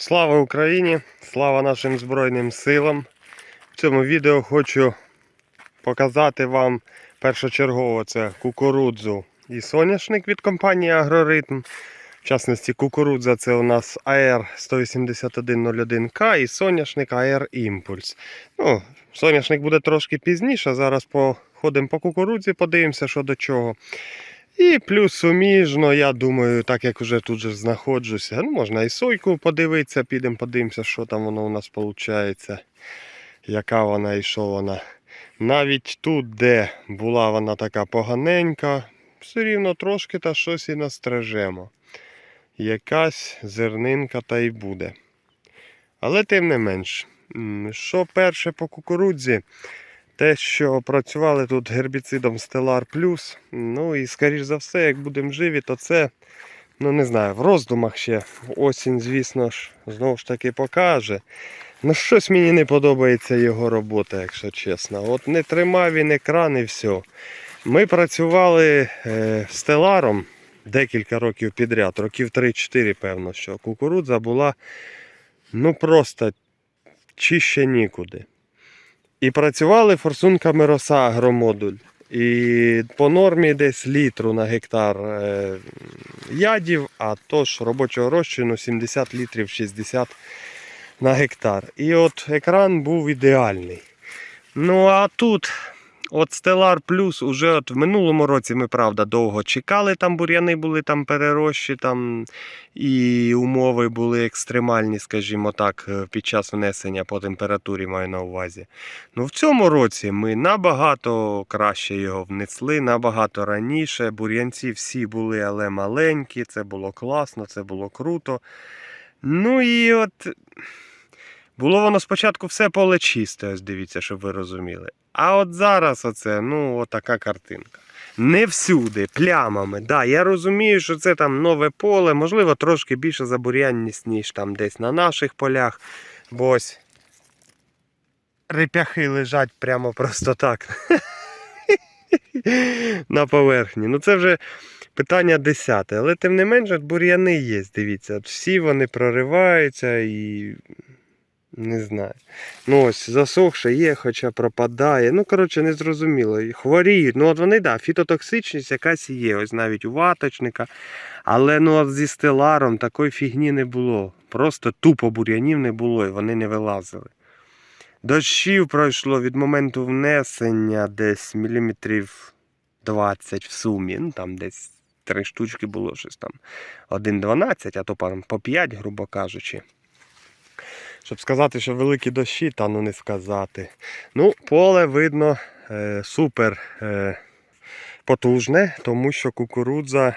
Слава Україні! Слава нашим Збройним силам! В цьому відео хочу показати вам першочергово це кукурудзу і соняшник від компанії Агроритм. В частності, кукурудза це у нас AR 18101К і соняшник AR Імпульс. Ну, соняшник буде трошки пізніше. Зараз походимо по кукурудзі, подивимося, що до чого. І плюс суміжно, я думаю, так як вже тут же знаходжуся, ну можна і сойку подивитися, підемо подивимося, що там воно у нас виходить, яка вона і що вона. Навіть тут, де була вона така поганенька, все рівно трошки та щось і настрижемо. Якась зернинка та й буде. Але тим не менш, що перше по кукурудзі, те, що працювали тут гербіцидом Stellar Plus, ну і скоріш за все, як будемо живі, то це, ну не знаю, в роздумах ще осінь, звісно ж, знову ж таки покаже. Ну, щось мені не подобається його робота, якщо чесно. От не тримав він екран і все. Ми працювали е, стеларом декілька років підряд, років 3-4, певно, що кукурудза була ну просто чище нікуди. І працювали форсунками роса агромодуль. І по нормі десь літру на гектар е, ядів, а тож робочого розчину 70 літрів 60 на гектар. І от екран був ідеальний. Ну а тут, от Stellar Plus, уже от в минулому році ми, правда, довго чекали, там бур'яни були там перерощі, там і умови були екстремальні, скажімо так, е, під час внесення по температурі маю на увазі. Ну в цьому році ми набагато краще його внесли, набагато раніше. Бур'янці всі були, але маленькі, це було класно, це було круто. Ну і от. Було воно спочатку все поле чисте, ось дивіться, щоб ви розуміли. А от зараз оце, ну, отака картинка. Не всюди, плямами. Да, я розумію, що це там нове поле, можливо, трошки більше забур'янність, ніж там десь на наших полях. Бо ось репяхи лежать прямо просто так. На поверхні. Ну це вже питання десяте. Але тим не менше, бур'яни є, дивіться. Всі вони прориваються і. Не знаю. Ну ось засохше є, хоча пропадає. Ну, коротше, не зрозуміло. Хворіють. Ну, от вони, да, фітотоксичність якась є. Ось навіть у ваточника. Але ну от зі стеларом такої фігні не було. Просто тупо бур'янів не було і вони не вилазили. Дощів пройшло від моменту внесення десь міліметрів 20 в сумі. Ну там десь три штучки було щось там 1,12, а то по 5, грубо кажучи. Щоб сказати, що великі дощі, та ну не сказати. Ну, поле видно е, супер е, потужне, тому що кукурудза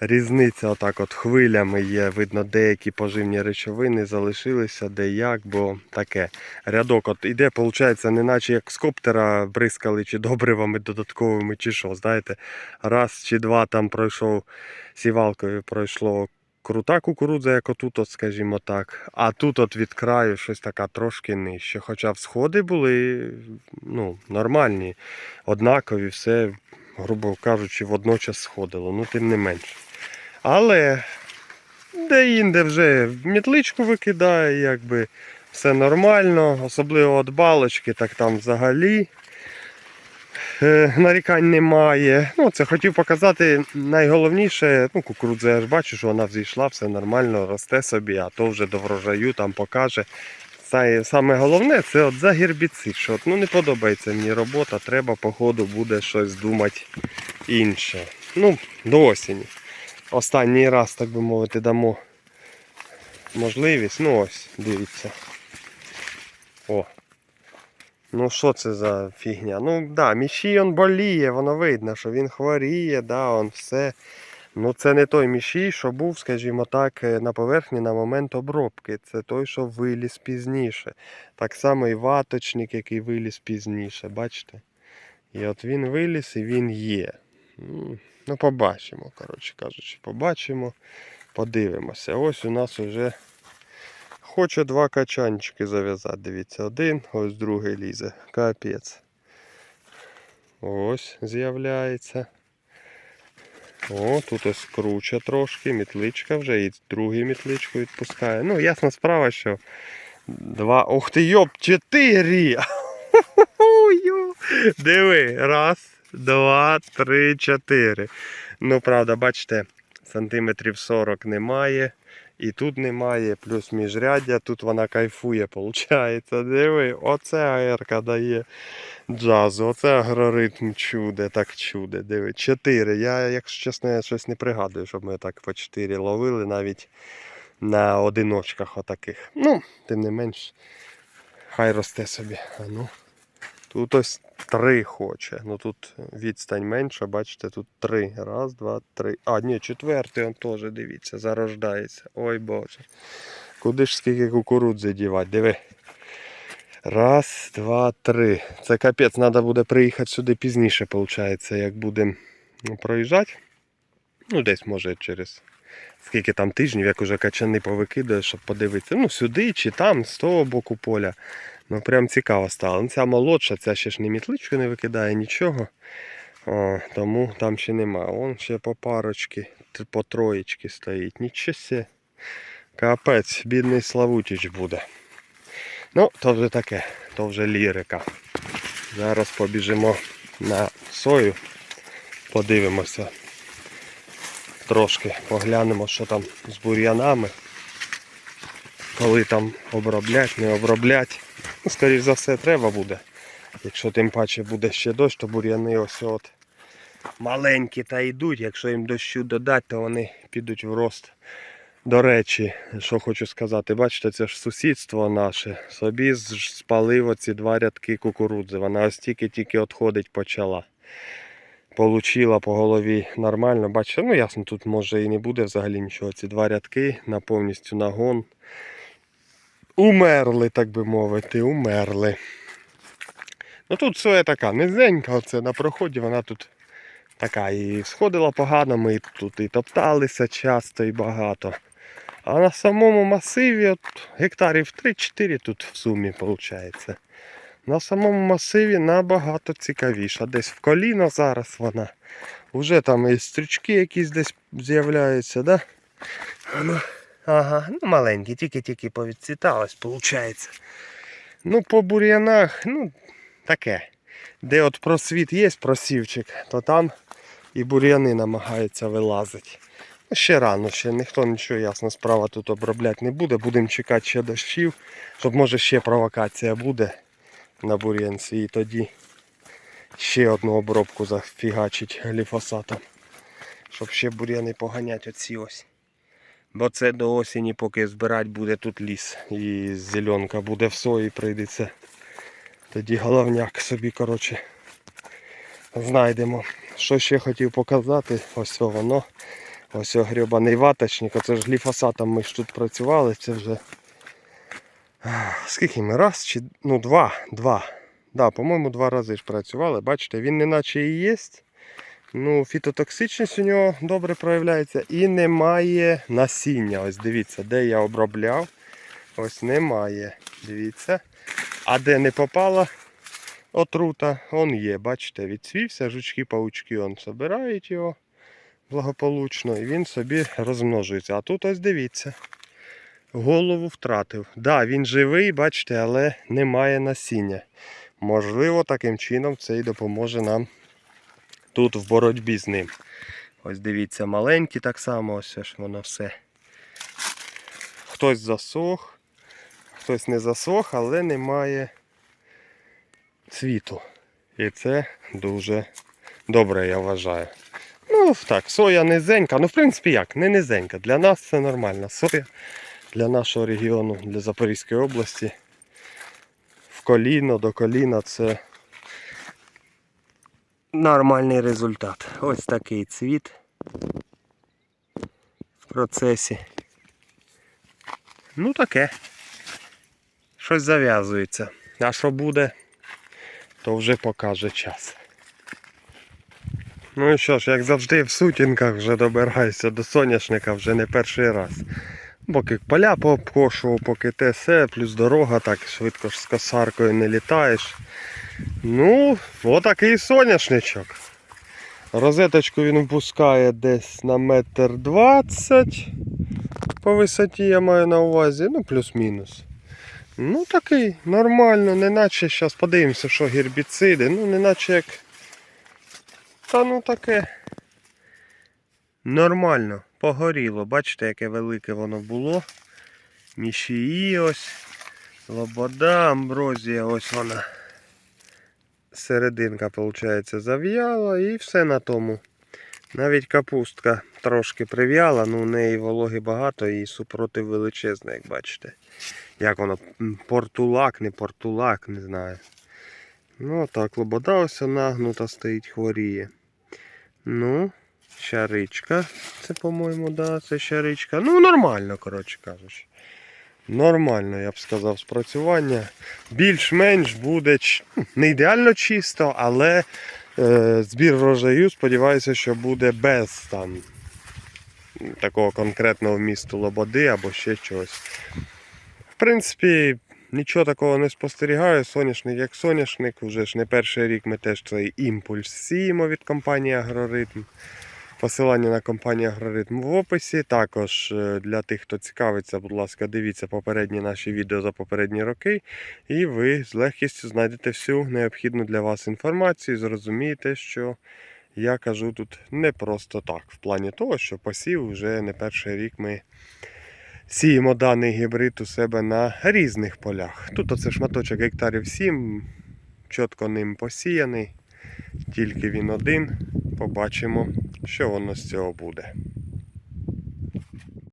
різниця отак от хвилями є. Видно, деякі поживні речовини залишилися де як, бо таке. Рядок от іде, виходить, не наче як з коптера бризкали чи добривами додатковими, чи що. Знаєте, раз чи два там пройшов сівалкою, пройшло крута кукурудза, як отут, от, скажімо так. А тут от від краю щось така трошки нижче. Хоча всходи були ну, нормальні, однакові, все, грубо кажучи, водночас сходило, ну тим не менше. Але де-інде вже мітличку викидає, якби все нормально, особливо от балочки, так там взагалі. Е, нарікань немає. Ну, це хотів показати найголовніше, ну, кукурудза, я ж бачу, що вона взійшла, все нормально, росте собі, а то вже до врожаю там покаже. Саме головне це от за гербіцид, що от, ну, не подобається мені робота, треба по ходу буде щось думати інше. Ну, до осені. Останній раз, так би мовити, дамо можливість. Ну ось, дивіться. Ну що це за фігня? Ну да, мішій он боліє, воно видно, що він хворіє, да, он все. Ну це не той мішій, що був, скажімо так, е, на поверхні на момент обробки. Це той, що виліз пізніше. Так само і ваточник, який виліз пізніше, бачите? І от він виліз і він є. Ну, побачимо, коротше кажучи, побачимо, подивимося. Ось у нас вже Хоче два качанчики зав'язати. Дивіться, один, ось другий лізе. Капець. Ось з'являється. О, тут ось круче трошки, мітличка вже і другу мітличку відпускає. Ну, ясна справа, що два. Ух ти, йоп, чотири! Диви, раз, два, три, чотири. Ну, правда, бачите, сантиметрів 40 немає. І тут немає, плюс міжряддя, тут вона кайфує, виходить. Диви, оце аерка дає джазу, оце агроритм чуде, так чуде. Диви. Чотири. Я, якщо чесно, я щось не пригадую, щоб ми так по чотири ловили навіть на одиночках отаких. Ну, тим не менш, хай росте собі. А ну. Тут ось три хоче. Ну тут відстань менша, бачите, тут три. Раз, два, три. А, ні, четвертий он теж, дивіться, зарождається. Ой Боже. Куди ж скільки кукурудзи дівати? Диви. Раз, два, три. Це капець, треба буде приїхати сюди пізніше, виходить, як будемо проїжджати. Ну, десь може через скільки там тижнів, як уже качани повикидає, щоб подивитися. Ну, сюди чи там, з того боку поля. Ну, прям цікаво стало. Ну, Ця молодша, ця ще ж не мітличку не викидає нічого. О, тому там ще нема. Вон ще по парочки, по троєчки стоїть. Нічого. Капець, бідний Славутіч буде. Ну, то вже таке, то вже лірика. Зараз побіжимо на сою, подивимося. Трошки поглянемо, що там з бур'янами. Коли там оброблять, не оброблять. Ну, скоріш за все, треба буде. Якщо тим паче буде ще дощ, то бур'яни ось от маленькі та йдуть. Якщо їм дощу додати, то вони підуть в рост. До речі, що хочу сказати, бачите, це ж сусідство наше. Собі спалив оці два рядки кукурудзи. Вона ось тільки-тільки відходить почала. Получила по голові нормально. Бачите, ну ясно, тут може і не буде взагалі нічого. Ці два рядки на повністю нагон. Умерли, так би мовити, умерли. Ну тут соя така низенька, оце на проході вона тут така і сходила погано, ми тут і топталися часто і багато. А на самому масиві от, гектарів 3-4 тут в сумі виходить. На самому масиві набагато цікавіше. Десь в коліно зараз вона. Уже там і стрічки якісь десь з'являються, да? Ага, ну маленькі, тільки-тільки повідцвіталось, виходить. Ну, по бур'янах, ну, таке. Де от просвіт є, просівчик, то там і бур'яни намагаються вилазити. Ну, ще рано, ще ніхто нічого ясно справа тут обробляти не буде. Будемо чекати ще дощів, щоб може ще провокація буде на бур'янці. І тоді ще одну обробку зафігачить гліфосатом. Щоб ще бур'яни поганяти оці ось. Бо це до осені, поки збирати буде тут ліс. І зеленка буде в сої, прийдеться. Тоді головняк собі, коротше, знайдемо. Що ще хотів показати, ось воно. Ось о ваточник. Оце ж гліфосатом ми ж тут працювали. Це вже. Скільки ми? Раз чи. Ну, два. Два. Да, по-моєму, два рази ж працювали. Бачите, він неначе і є. Ну, фітотоксичність у нього добре проявляється і немає насіння. Ось дивіться, де я обробляв. Ось немає. Дивіться. А де не попала отрута, он є. Бачите, відцвівся, жучки-паучки он собирають його благополучно і він собі розмножується. А тут ось дивіться. Голову втратив. Так, да, він живий, бачите, але немає насіння. Можливо, таким чином це і допоможе нам тут в боротьбі з ним. Ось дивіться, маленькі так само, ось ж воно все. Хтось засох, хтось не засох, але немає цвіту. І це дуже добре, я вважаю. Ну так, соя низенька. Ну, в принципі, як, не низенька. Для нас це нормальна соя. Для нашого регіону, для Запорізької області. В коліно до коліна це нормальний результат. Ось такий цвіт в процесі. Ну таке. Щось зав'язується. А що буде, то вже покаже час. Ну і що ж, як завжди в сутінках вже добираюся до соняшника вже не перший раз. Поки поля пообкошував, поки те все, плюс дорога, так швидко ж з косаркою не літаєш. Ну, отакий соняшничок. Розеточку він впускає десь на метр двадцять. По висоті я маю на увазі, ну плюс-мінус. Ну такий, нормально, не наче зараз подивимося, що гербіциди, ну не наче як. Та ну таке. Нормально, погоріло. Бачите, яке велике воно було. Мішії ось. Лобода, амброзія, ось вона. Серединка, виходить, зав'яла і все на тому. Навіть капустка трошки прив'яла, ну у неї вологи багато і супротив величезний, як бачите. Як воно? Портулак, не портулак, не знаю. Ну так, лобода ось нагнута стоїть, хворіє. Ну, щаричка. Це, по-моєму, да, це щаричка. Ну, нормально, коротше кажучи. Нормально, я б сказав, спрацювання. Більш-менш буде не ідеально чисто, але е, збір врожаю, сподіваюся, що буде без там такого конкретного вмісту лободи або ще чогось. В принципі, нічого такого не спостерігаю. Соняшник як соняшник. Вже ж не перший рік ми теж цей імпульс сіємо від компанії Агроритм. Посилання на компанію Агроритм в описі. Також е, для тих, хто цікавиться, будь ласка, дивіться попередні наші відео за попередні роки, і ви з легкістю знайдете всю необхідну для вас інформацію. Зрозумієте, що я кажу тут не просто так. В плані того, що посів вже не перший рік ми сіємо даний гібрид у себе на різних полях. Тут оце шматочок гектарів 7, чітко ним посіяний, тільки він один. Побачимо, що воно з цього буде.